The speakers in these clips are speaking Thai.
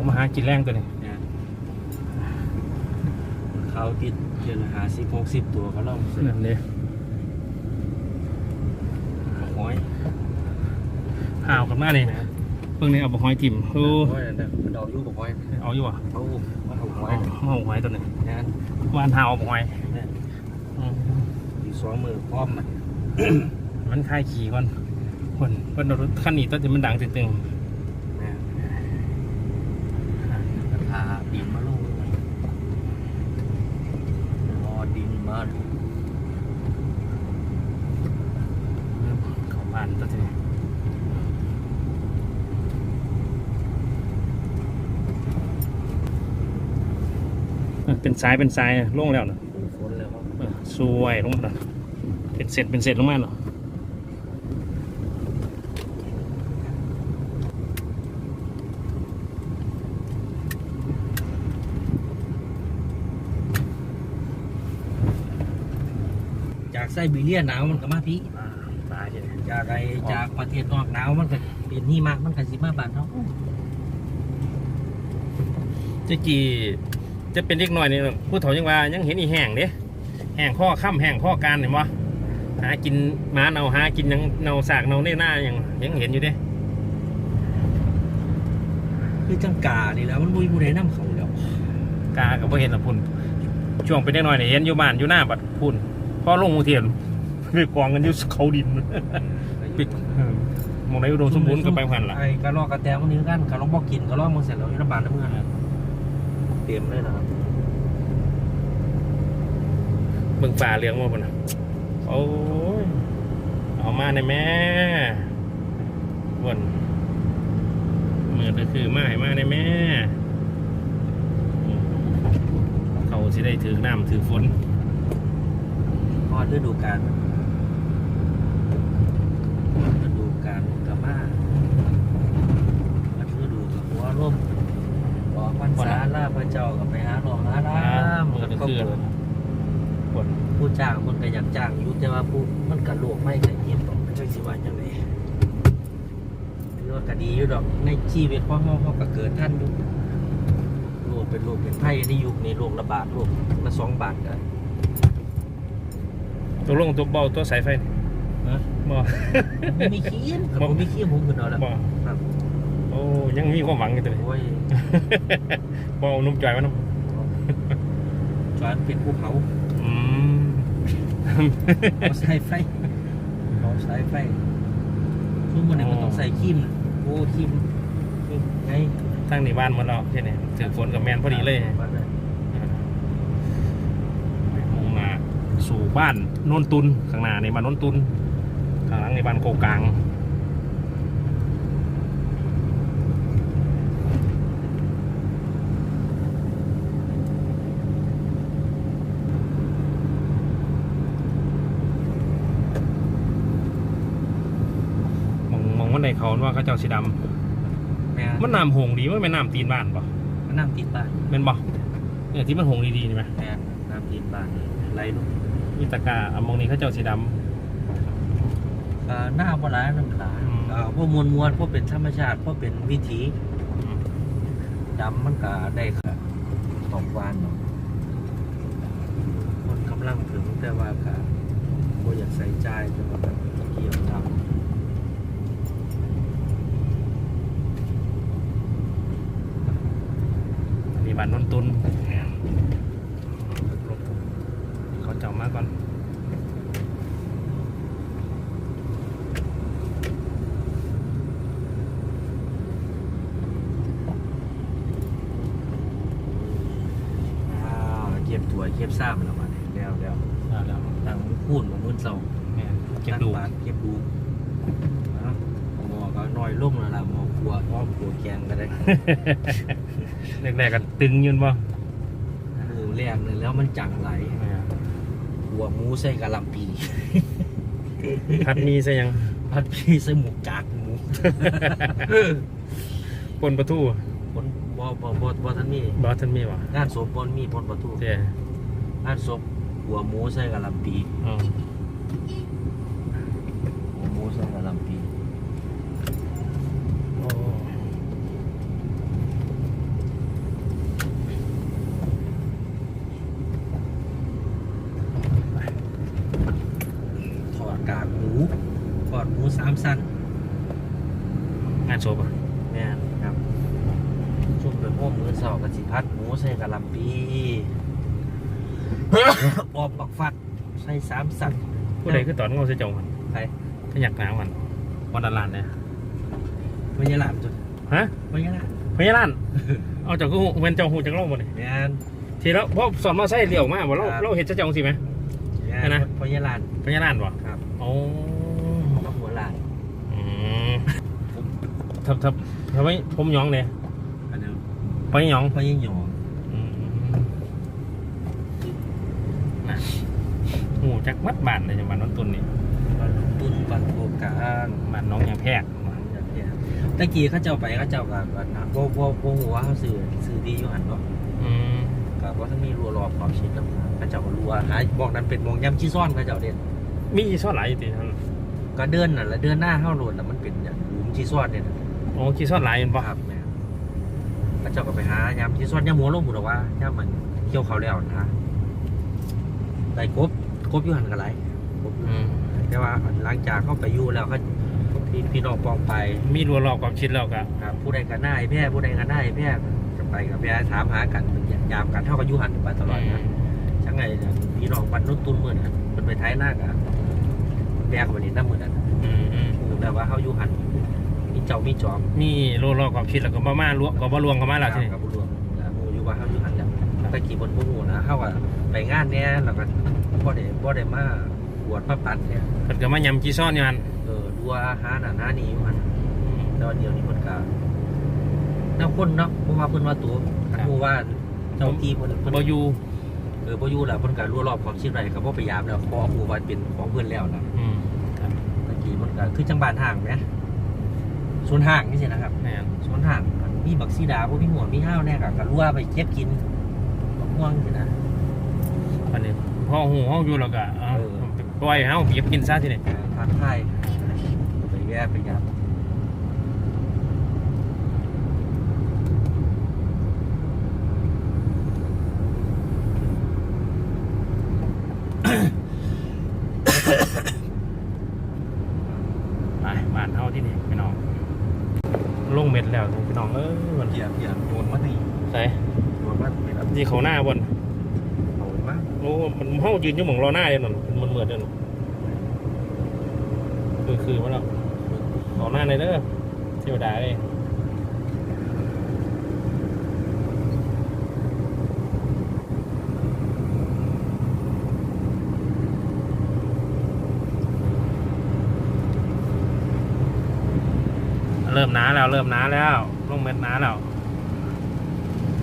อกมาหากินแรงตัวนี้เนี่ยเขาติดเดือนละหาสิบหกสิบตัวก็ล่องเสร็จนั่นเลยหอยห่าวกันมานี่เพิ่งนี้เอาบะหอยจิ้มโอ้หอยนั่นน่ะมันดอกอยู่กับหอยเอาอยู่วะเขามาถูกหอเอายมาเอาหอยตัวนี้เนี่ยวานห่าวเอาบะหอยอืมอยู่สองมือพร้อมมันมันคลายขี่ก่อนคนเพิ่นเอารถคันนี้ตัวที่มันดังตึงเนี่ยพา ดินมาลงรอดินมาๆเข้าบ้านตัวนี้เป็นสายเป็นสายลงแล้วนะฝนแล้วครับสวยลงมาเป็นเสร็จเป็นเสร็จลงมาเนาะ จากไซ บีเรียหนาวมันก็มาพี่ตายเลยจากไอจากประเทศนอกหนาวมันก็เป็นนี่มากมันก็สิมาบ้านเนาะจะกี่จะเป็นเล็กน้อยนี่ผู้เฒ่ายังว่ายังเห็นอีแห้งเด้แห้งข้อค่ำแห้งข้อการเห็นบ่หากินหมาเนาหากินหยังเนาสากเนาเน่หน้ายังยังเห็นอยู่เด้คือจังกานี่แหล้วมันบุยบุได้น้ำเขาแล้วกากับพ่เห็นละพุ่นช่วงเป็นเล็กน้อยนี่เห็นอยู่บ้านอยู่หน้าบัดพุ่น พอลงกรุงเทพไปกองกันอยู่เขาดินปิดเออหมองไหนอุดมสมบูรณ์ก็ไปพันละไอ้กระรอกกระแตมันนี้กันกระรอกบอกกินกระรอกมึงเสร็จแล้วอยุทบาลน้ำเงินเต็มเลยนะครับเบิ่งป่าเลี้ยงมาพุ่นน่ะโอ้ยเอามาในอยแม่วนมือก็คือมาให้มาในอยแม่เขาสิได้ถือน้ำถือฝน พอฤดูกาลฤดูกาลกับมามันฤดูกับหัวร่มออกพรรษาล่าพระเจ้ากับไปหาหลวงหาล่ามือก็คือฝนผู้จ้างคนก็อยากจ้างอยู่แต่ว่าผู้มันกระโลกไม่กันเย็นตอกจังสิว่าจังไดถือว่าก็ดีอยู่ดอกในชีวิตของเฮาเฮาก็เกิดท่านอยู่โรคเป็นโรคเป็นไข้ในยุคนี้โรคระบาดโรคละสองบาทก็ ตัวลงตัวเบาตัวสายไฟนี่นะบ่ ผมมีขี้ยนครับผมมีขี้ยนผมขึ้นเอาแล้ว บ่ครับ โอ้ยังมีความหวังอยู่ตัวนี้ โอ้ยบ่เอานุ่มจ่อยมาน้จอนเป็นภูเขาำอืมเอาสายไฟเอาสายไฟช่วงวันนี้มันต้องใส่ครีมโอ้ครีมครีมไงตั้งในบ้านหมดแล้วใช่ไหมถือฝนกับแมนพอดีเลยมุ่งหน้า สู่บ้านโนนตุนข้างหน้าในบ้านโนนตุนข้างหลังในบ้านโกกลางมองมองว่าในเขาว่าเขาเจ้าสีดแม่ำมันน้ำหงดีว่าแม่นน้ำตีนบ้านปะมันน้ำติดบ้านแม่นปะเนี่ยที่มันหงดีๆนี่ไหมแม่น้ำติดบ้านไหลลง มีตะกร้าเอามองนี้เขาเจ้าสีดก็หน้าบ่หลายน้ำหลายอืมก็พวกมวลมวลพวกเป็นธรรมชาติพวกเป็นวิถีำดำมันก็ได้ค่ะตอกวานเนาะคนกำลังถึงแต่ว่าก็บ่อยากใส่ใจแต่ว่าแบบเกี่ยวดำมีบ้านโนนตุนเขาเจ้ามาก่อน อ้าวเก็บถั่วยเก็บซ้ำแล้วมาเนี่ยแล้วแล้วแล้วแล้วตั้งพูนมามื้อเช้าแม่นเก็บดูตั้งบาทเก็บดูนะหมอก็น้อยลงแล้วล่ะหมอกลัวหมอกลัวแกงก็ได้ แรกๆกันตึงยืนบ่มือแรกเลยแล้วมันจังไหลหัวหมูใส่กะหล่ำปีพัดมีซะยังพัดพี่ใส่หมูกากหมูปนประตูคนบ่บ่บ่บ่ทันมีบอสท่านมีวะงานศพบ่มีพนประตูเจ้ งานศพหัวหมูใส่กะหล่ำปีหัวหมูใส่กะหล่ำปีถอดกากหมูถอดหมูสามสั้นงานศพอะแม่นครับชุวงเปิดโมงมือสองกะสิพัดหมูใส่กะหล่ำปี ออบบักฟัดใส่สามสันผู้ใดคือตอนเงาเสียจงมันใครขยักหนาวมันวันดาลานเนี่ยพญาลามจุดฮะพญาลามพญาลานเอาจากกูเว้นเจ้าหูจากโลกหมดเลยแม่นทีแล้วเพราะสอนมาใส่เลี้ยวมาบ่เราครับเราเห็นเจ้าจงสิไหมแม่อันนนะพญาลานพญาลานบ่ครับโอ้มาหัวลานอืมทับทับทำไมผมหยองเนี่ยอันนี้พญาหยองพญาหยอง อืมน่ะ หูจักมัดบานเลยจังหวัดนนตุนนี่วันตุนวันโกกลางบ้านน้องยางแพรกอย่างเงี้ยตะกี้เขาเจ้าไปเขาเจ้ากับอันนะโบโบโบหัวเขาซื้อซื้อดีอยู่หันเนาะอืมกับว่าถ้ามีรัวรอบความชิดกับเขาเจ้าก็รัวหาบอกนั้นเป็นวงย่ำชี้ซ่อนเขาเจ้าเด่นมีซ่อนหลายอยู่ติท่านก็เดินน่ะแล้วเดินหน้าเข้าโหลดน่ะมันเป็นอย่างหลุมชี้ซ่อนเนี่ยนะโอ้ขี้ซ่อนหลายเป็นบ่ครับแม่เขาเจ้าก็ไปหายำชี้ซ่อนย่ำหัวลงบุตรว่าย่ำมันเกี่ยวเขาแล้วนะได้กบ กบอยู่หันกันไรกบอยู่อืมแต่ว่าหลังจากเข้าไปอยู่แล้วก็พี่พี่น้องปองไป มีรัวรอบความชิดแล้วก็ครับผู้ใดกันได้แพร่ผู้ใดกันได้แพร่จะไปกับแพร่ถามหากันยามกันเท่ากับอยุหันไปตลอดนะช่างไงเนี่ยพี่น้องบันนุ่นตุนมือนะมันไปท้ายหน้ากันแบกวันนี้น้ำมือนั่นอืมอืมคือแบบว่าเขาอยุหันมีเจ้ามีจอมมีรัวรอบความชิดแล้วก็บ่มาลวกก็บ่ลวงเข้ามาแล้วทีนี้กับบุรุษแล้วมูอยู่ว่าเขาอยุหันแล้วตะกี้บนบุญนะเขาว่าไปงานเนี้ยแล้วก็ บ่ได้บ่ได้มาบวชมาปั่นเนี่ยเพิ่นก็มายำขี้ซ่อนอยู่หั่นเออดูอาหารน่ะหน้านี้อยู่หันแต่ว่าเดี๋ยวนี้มันก็น้ำข้นเนาะเพราะว่าเพิ่นว่าตัวคันผู้ว่าเจ้าที่เพิ่นเพิ่นบ่อยู่เออบ่อยู่แล้วเพิ่นก็รั่วรอบความชิดไรก็บ่พยายามแล้วขอผู้ว่าเป็นของเพิ่นแล้วนะอืมครับตะกี้มันก็คือจังบ้านห่างแหมสวนห่างนี่สินะครับแม่นสวนห่างมีบักซีดาบ่มีหัวมีห้าวแน่ก็ก็รั่วไปเก็บกินบักม่วงสินะอันนี้ พ่อหูเฮาอยู่แล้วก็เอาเออปล่อยให้เฮาเก็บกินซะทีนี้เออทางไทยไปแย่ไปยับ ไปบ้านเฮาที่นี่พี่น้องลงเม็ดแล้วพี่น้องเอ้ยมัน เหยียบเหยียบโดนมานี่ ใส่ โดนมาเป็นแบบ ที่เขาหน้าบน โดนมา โอ้มันเฮายืนอยู่หมองรอหน้าอยู่นั่นมันเหมือนเด้อนั่นคือคือมาแล้วรอหน้าในเด้อเทวดาเด้เริ่มหนาแล้ว เริ่มหนาแล้วลงเม็ดหนาแล้ว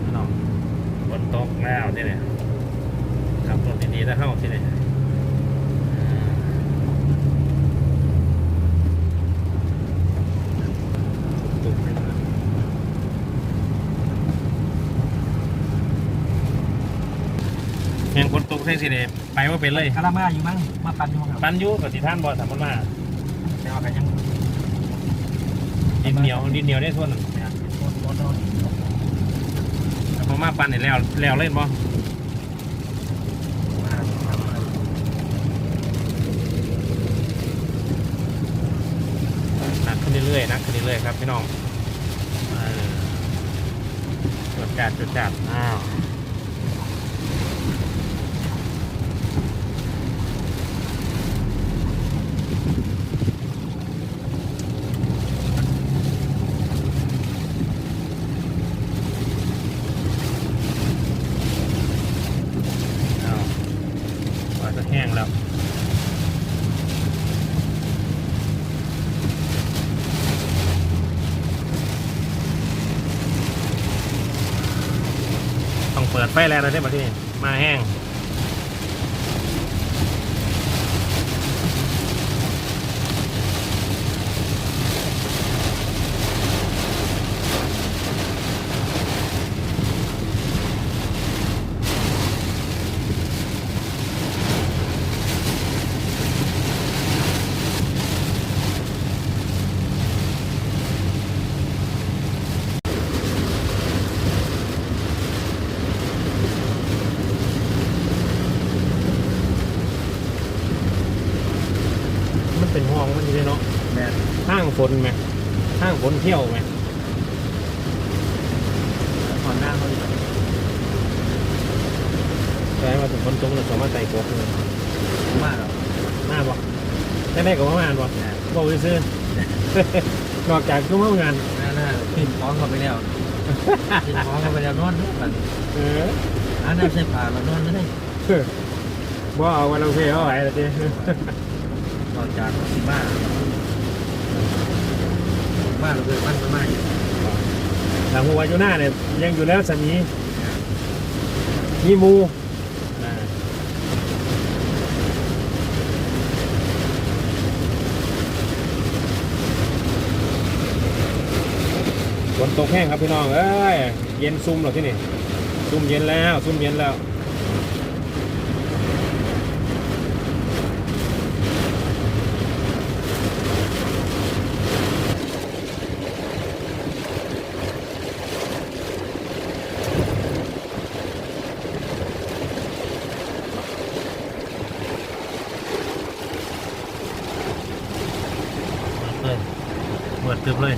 พี่น้องฝนตกแล้วที่เนี่ย ขับรถดีๆแล้วเข้าที่นี่อ่าตุกไปเลยแหงฝนตกใช่สิเนี่ยไปว่าเป็นเลยคารามาอยู่มั้งมาปันอยู่มั้งครับปันอยูกับสิท่านบอสามมันมาแต่ว่าก็ยังดินเหนียวดินเหนียวได้ส่วนหนึ่งเนี่ยโคตรโคตรโดนแต่พอมาปันเนี่ยแล้วแล้วเล่นบ่มากครับ หนักขึ้น เรื่อยๆนะขึ้นเรื่อยๆครับพี่น้องเจุดจัดจุดจัดอ้าวอ้าวว่าจะแห้งแล้ว ต้องเปิดไฟแรงนะใช่ไหมที่นี่มาแห้ง ฝนไหมห้างฝนเที่ยวไหมก่อนหน้าเขาอยู่ใช่ว่าถึงฝนตกเราสามารถใส่กบเลยมากหรอกหน้าบ่ได้ได้กับว่างานบ่บอกไปซื้อนอกจากช่วงงานหน้าหน้าขึ้นท้องเขาไปแล้วขึ้นท้องเขาไปแล้วนอนเนอะมันเออหาน้ำใส่ปากมานอนเลยบ่เอาวันเราเพลเอาไว้ละทีตอนจากสิบ้า บ้าเราเลยบ้านมันมากอยู่หลังหัวอยู่หน้าเนี่ยยังอยู่แล้วสามีมีหมูอ่าฝนตกแห้งครับพี่น้องเอ้ยเย็นซุ่มเหรอที่นี่ซุ่มเย็นแล้วซุ่มเย็นแล้ว เลยเปิดตึบเลย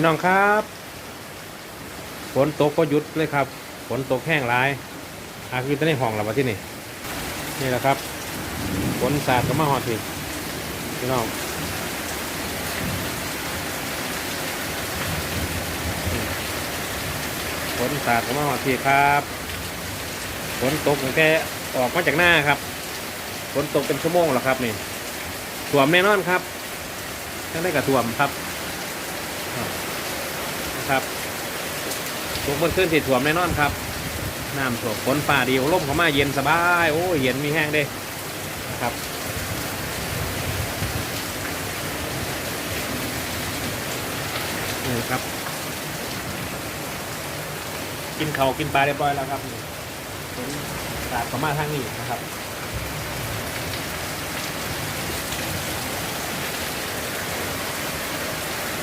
พี่น้องครับฝนตกก็หยุดเลยครับฝนตกแห้งหลายอาคือตอนนี้ห้องเรามาที่นี่นี่แหละครับฝนสาดก็มาหอดพี่พี่น้องฝนสาดก็มาหอดพี่ครับฝนตกแต่ออกมาจากหน้าครับฝนตกเป็นชั่วโมงแล้วครับนี่ท่วมแน่นอนครับทั้งได้กับท่วมครับ ครับทุกบนขึ้นติดถ่วมแน่นอนครับน้ำถ่วมฝนฝ่าดีลมเข้ามาเย็นสบาย โอ้เย็นมีแห้งเด้นะครับนี่ครับ กินเขากินปลาเรียบร้อยแล้วครับนี่ฝนสาดเข้ามาทางนี้นะครับ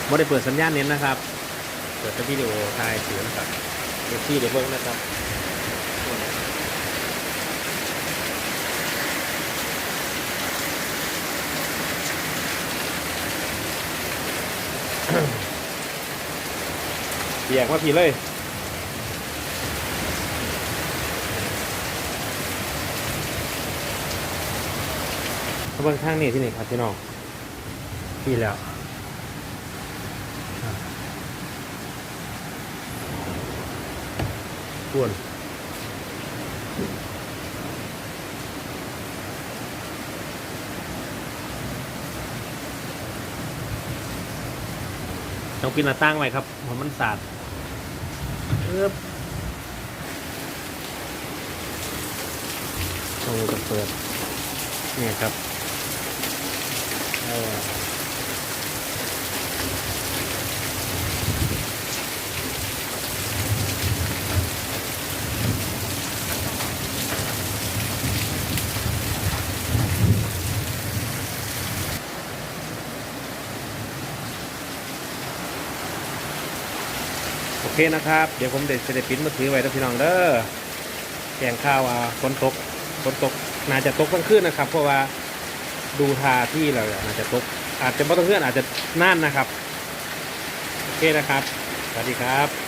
ไม่ได้เปิดสัญญาณเน้นนะครับ เปิดเป็นวิดีโอถ่ายเสียงกับเดี๋ยวพี่เดี๋ยวเบิ้งนะครับแยกมาพี่เลยเขาบิ้งข้างนี้ที่นี่ครับพี่น้องพี่แล้ว ส่วนต้องปิดหน้าตั้งไว้ครับเพราะมันสาดเอ๊บตรงจะเปิดเนี่ยครับ เออโอเคนะครับ เดี๋ยวผมเด็ดจะได้ปิ้นมือถือไว้ท่านพี่น้องเด้อแกงข้าวอะฝนตกฝนตกน่าจะตกกลางคืนนะครับ เพราะว่าดูทาที่เราเนี่ยน่าจะตก อาจจะไม่ต้องเคลื่อนอาจจะน่านนะครับ โอเคนะครับ สวัสดีครับ